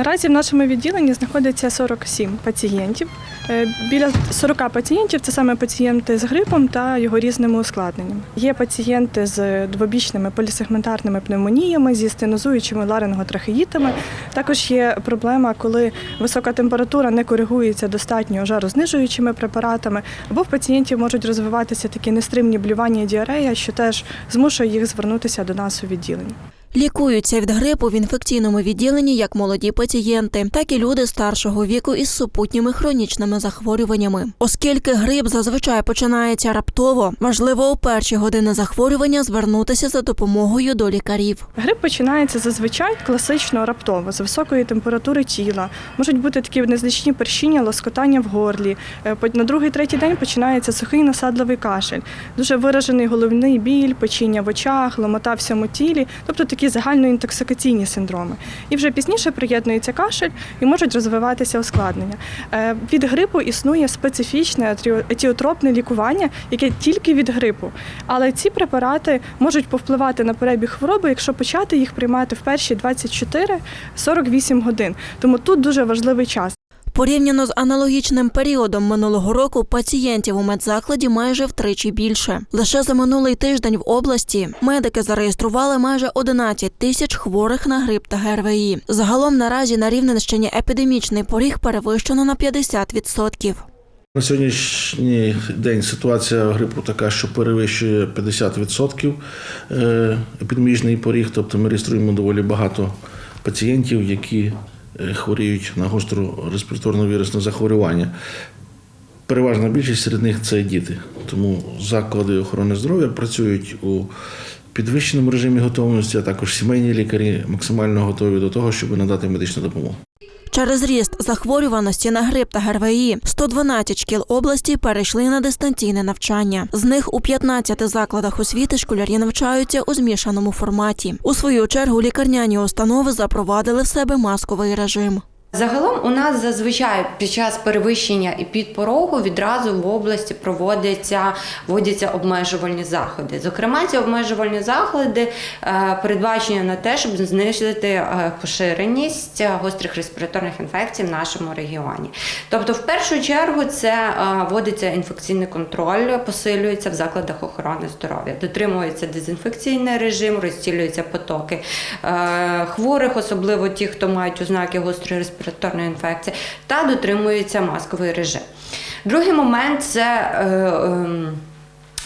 Наразі в нашому відділенні знаходиться 47 пацієнтів. Е, Біля 40 пацієнтів це саме пацієнти з грипом та його різними ускладненнями. Є пацієнти з двобічними полісегментарними пневмоніями, зі стенозуючими ларинготрахеїтами. Також є проблема, коли висока температура не коригується достатньо жарознижуючими препаратами, або в пацієнтів можуть розвиватися такі нестримні блювання і діарея, що теж змушує їх звернутися до нас у відділення. Лікуються від грипу в інфекційному відділенні як молоді пацієнти, так і люди старшого віку із супутніми хронічними захворюваннями. Оскільки грип зазвичай починається раптово, важливо у перші години захворювання звернутися за допомогою до лікарів. Грип починається зазвичай класично раптово, з високої температури тіла. Можуть бути такі незначні першіння, лоскотання в горлі. Е, На другий третій день починається сухий насадливий кашель, дуже виражений головний біль, печіння в очах, ломота всьому тілі, тобто такі загальноінтоксикаційні синдроми. І вже пізніше приєднується кашель і можуть розвиватися ускладнення. Е, Від грипу існує специфічне етіотропне лікування, яке тільки від грипу. Але ці препарати можуть повпливати на перебіг хвороби, якщо почати їх приймати в перші 24-48 годин. Тому тут дуже важливий час. Порівняно з аналогічним періодом минулого року пацієнтів у медзакладі майже втричі більше. Лише за минулий тиждень в області медики зареєстрували майже 11 тисяч хворих на грип та ГРВІ. Загалом наразі на Рівненщині епідемічний поріг перевищено на 50%. На сьогоднішній день ситуація грипу така, що перевищує 50% е, епідемічний поріг, тобто ми реєструємо доволі багато пацієнтів, які хворіють на гостру респіраторно вірусне захворювання. Переважна більшість серед них це діти. Тому заклади охорони здоров'я працюють у підвищеному режимі готовності, а також сімейні лікарі максимально готові до того, щоб надати медичну допомогу. Через ріст захворюваності на грип та ГРВІ 112 шкіл області перейшли на дистанційне навчання. З них у 15 закладах освіти школярі навчаються у змішаному форматі. У свою чергу лікарняні установи запровадили в себе масковий режим. Загалом у нас зазвичай під час перевищення і підпорогу відразу в області проводяться вводяться обмежувальні заходи. Зокрема, ці обмежувальні заходи е, передбачені на те, щоб знизити е, поширеність гострих респіраторних інфекцій в нашому регіоні. Тобто, в першу чергу, це е, вводиться інфекційний контроль, посилюється в закладах охорони здоров'я, дотримується дезінфекційний режим, розцілюються потоки хворих, особливо ті, хто мають ознаки гострої респіраторної інфекції, та дотримується масковий режим. Другий момент це. Е, е,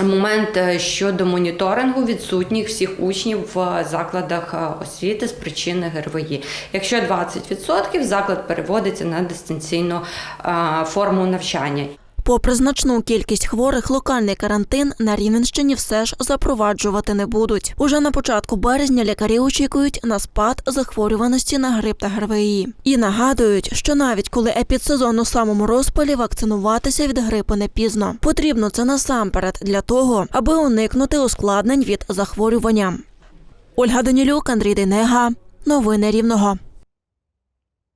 Момент щодо моніторингу відсутніх всіх учнів в закладах е, освіти з причини ГРВІ. Якщо 20%, заклад переводиться на дистанційну е, форму навчання. Попри значну кількість хворих, локальний карантин на Рівненщині все ж запроваджувати не будуть. Уже на початку березня лікарі очікують на спад захворюваності на грип та ГРВІ. І нагадують, що навіть коли епідсезон у самому розпалі, вакцинуватися від грипу не пізно. Потрібно це насамперед для того, аби уникнути ускладнень від захворювання. Ольга Данілюк, Андрій Денега. Новини Рівного.